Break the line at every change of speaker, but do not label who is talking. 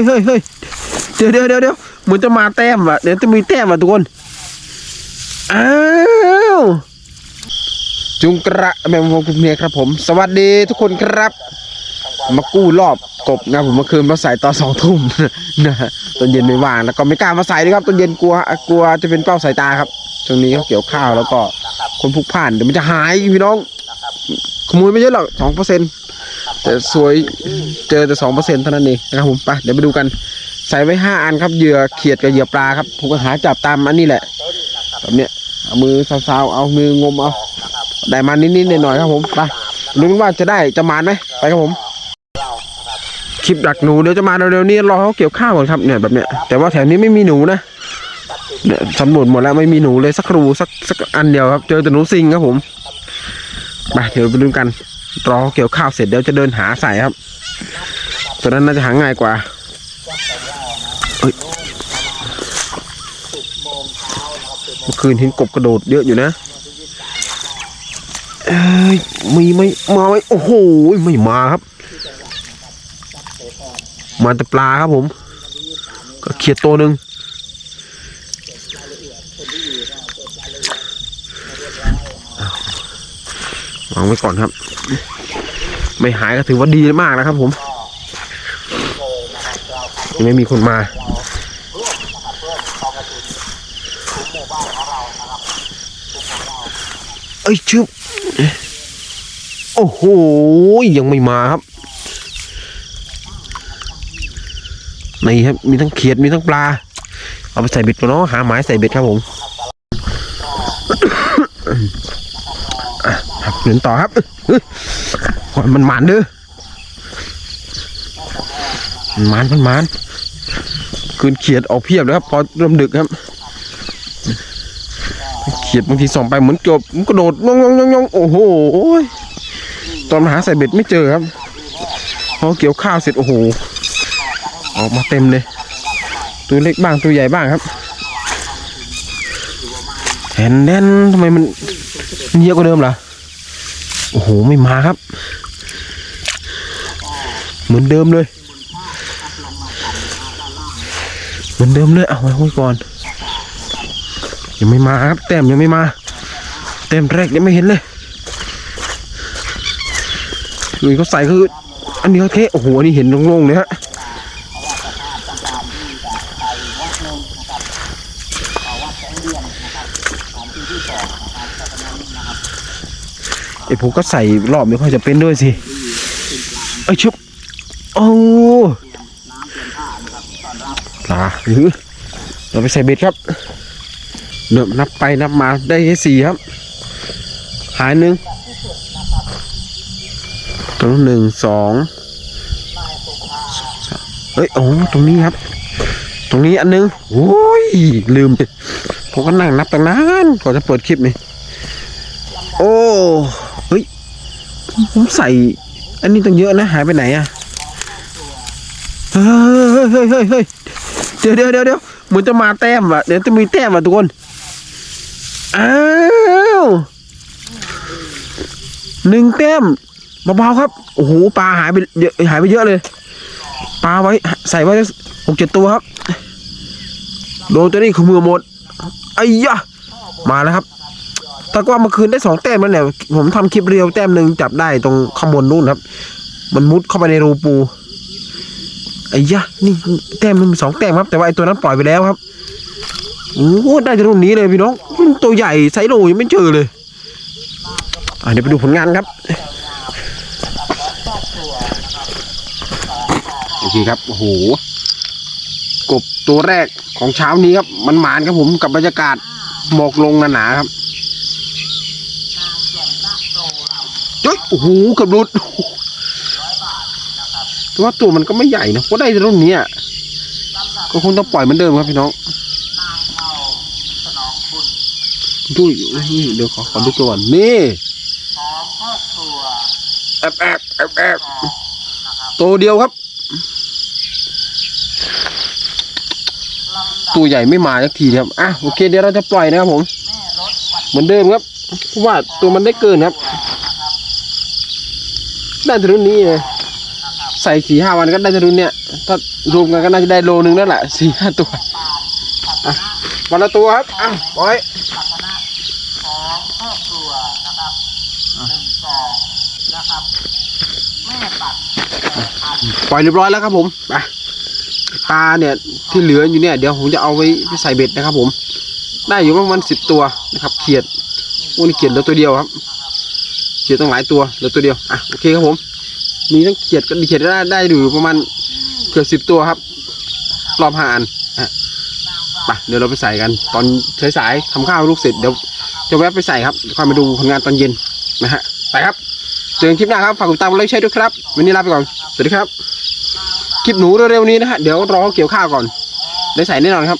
้ยเฮ้ยเฮ้ยเดี๋ยวเดี๋ยวเดี๋ยวเดี๋ยวเหมือนจะมาแต้มว่ะเดี๋ยวจะมีแต้มว่ะทุกคนอ้าวจุงกระแมงมุมคุณเมียครับผม สวัสดีทุกคนครับ มากู้รอบกบนะผมเมื่อคืนมาใส่ตอนสองทุ่มนะฮะตอนเย็นไม่ว่างแล้วก็ไม่กล้ามาใส่ด้วยครับตอนเย็นกลัวกลัวจะเป็นเป้าสายตาครับช่วงนี้เขาเกี่ยวข้าวแล้วก็คนพุกพล่านเดี๋ยวมันจะหายพี่น้องขโมยไม่เยอะหรอกสองเปอร์เซ็น แต่สวยเจอแต่สองเปอร์เซ็นต์เท่านั้นเองนะครับผมไปเดี๋ยวไปดูกัน ใส่ไว้ห้าอันครับเหยื่อเขียดกับเหยื่อปลาครับผมก็หาจับตามอันนี้แหละแบบเนี้ยเอามือซาวๆเอามืองมเอาได้มานิดๆหน่อยๆครับผมไปลุ้นว่าจะได้จะมานไหมไปครับผมคลิปดักหนูเดี๋ยวจะมาเร็วๆนี้รอเขาเกี่ยวข้าวก่อนครับเนี่ยแบบเนี้ยแต่ว่าแถวนี้ไม่มีหนูนะเนี่ยสำรวจหมดแล้วไม่มีหนูเลยสักรูสักสักอันเดียวครับ เจอแต่หนูซิงครับผมไปเดี๋ยวไปดูกัน รอเกี่ยวข้าวเสร็จเดี๋ยวจะเดินหาใส่ครับตัวนั้นน่าจะหาง่ายกว่าเฮ้ยเมื่อคืนเห็นกบกระโดดเยอะอยู่นะเอ้ยมีไหมมาไหมโอ้โหไม่มาครับ มาแต่ปลาครับผม ก็เขียดตัวหนึ่ง วางไว้ก่อนครับ ไม่หายก็ถือว่าดีมากนะครับ ผมยังไม่มีคนมาเอ้ยชึบโอ้โหยังไม่มาครับนี่ครับมีทั้งเขียดมีทั้งปลา เอาไปใส่เบ็ดก่อนเนาะหาไม้ใส่เบ็ดครับผม ครับเดินต่อครับเฮ้ยโอ้ยมันหมานเด้อมันหมานมันหมานคืนเขียดออกเพียบเลยครับ พอเริ่มดึกครับ เขียดบางทีส่องไปเหมือนจบมันกระโดดย่องย่องย่องย่องโอ้โหตอนหาใส่เบ็ดไม่เจอครับพอเกี่ยวข้าวเสร็จโอ้โหออกมาเต็มเลย ตัวเล็กบ้างตัวใหญ่บ้างครับ แหนแน่นทำไมมันมันเยอะกว่าเดิมล่ะโอ้โหไม่มาครับ เหมือนเดิมเลย เหมือนเดิมเลยเอาไว้ไว้ก่อนยังไม่มาครับแต้มยังไม่มาแต้มแรกยังไม่เห็นเลยคือเขาใส่คืออันนี้เขาเทโอ้โหอันนี้เห็นโล่งๆเลยฮะ ไอผมก็ใส่รอบไม่ค่อยจะเป็นด้วยสิเอ้ยชุบโอ้ปลาหรือเราไปใส่เบ็ดครับเริ่มนับไปนับมาได้แค่สี่ครับ หายหนึ่งตรงหนึ่งสองเฮ้ยโอ้ตรงนี้ครับ ตรงนี้อันหนึงโอ้ยลืมไปผมก็นั่งนับตั้งนานก่อนจะเปิดคลิปนี่โอ้ ผมใส่ อันนี้ตั้งเยอะนะ หายไปไหนอะเฮ้ยเฮ้ยเฮ้ยเฮ้ยเดี๋ยวเดี๋ยวเดี๋ยวเดี๋ยวเหมือนจะมาแต้มว่ะเดี๋ยวจะมีแต้มว่ะทุกคนอ้าวหนึ่งแต้มเบาๆครับ โอ้โหปลาหายไปเยอะหายไปเยอะเลยปลาไว้ใส่ไว้หกเจ็ดตัวครับโดนตัวนี้ขมือหมดไอ้ยะมาแล้วครับ แต่ก็เมื่อคืนได้สองแต้มแล้วเนี่ย ผมทำคลิปเรียวแต้มหนึ่งจับได้ตรงข้างบนนู่นครับ มันมุดเข้าไปในรูปูไอ้ยะนี่แต้มหนึงสองแต้มครับ แต่ว่าไอ้ตัวนั้นปล่อยไปแล้วครับโอ้โหได้จากตรงนี้เลยพี่น้องมันตัวใหญ่ไซโลยังไม่เจอเลยอะเดี๋ยวไปดูผลงานครับโอเคครับโอ้โหกบตัวแรกของเช้านี้ครับ มันหมานครับผมกับบรรยากาศหมอกลงหนาๆครับเฮ้ยโอ้โหกับรุดแต่ว่าตัวมันก็ไม่ใหญ่นะก็ได้รุ่นนี้อะก็คงต้องปล่อยเหมือนเดิมครับพี่น้องดูนี่เดี๋ยวขอขอดูตัวก่อนนี่แอบแอบแอบแอบตัวเดียวครับ ตัวใหญ่ไม่มาสักทีครับอะโอเคเดี๋ยวเราจะปล่อยนะครับผม เหมือนเดิมครับเพราะว่าตัวมันได้เกินครับ ได้ถึงนี้เลยใส่สี่ห้าวันก็ได้จะรุ่นเนี่ยถ้ารวมกันก็น่าจะได้โลนึงนั่นแหละสี่ห้าตัวอะวันละตัวครับอะปล่อยปล่อยเรียบร้อยแล้วครับผมไปปลาเนี่ยที่เหลืออยู่เนี่ยเดี๋ยวผมจะเอาไว้ไปใส่เบ็ดนะครับผม ได้อยู่ประมาณสิบตัวนะครับ เขียดโอ้นี่เขียดเหลือตัวเดียวครับ เขียดต้องหลายตัวเหลือตัวเดียวอะโอเคครับผมมีทั้งเขียดก็เขียดได้ได้อยู่ประมาณเกือบสิบตัวครับ รอบห้าอันอะไปเดี๋ยวเราไปใส่กัน ตอนสายๆทำข้าวลูกเสร็จเดี๋ยวจะแวะไปใส่ครับค่อยมาดูผลงานตอนเย็นนะฮะไปครับเจอกันคลิปหน้าครับฝากกดติดตามกดไลค์แชร์ด้วยครับวันนี้ลาไปก่อนสวัสดีครับคลิปหนูเร็วๆนี้นะฮะเดี๋ยวรอเขาเกี่ยวข้าวก่อนได้ใส่แน่นอนครับ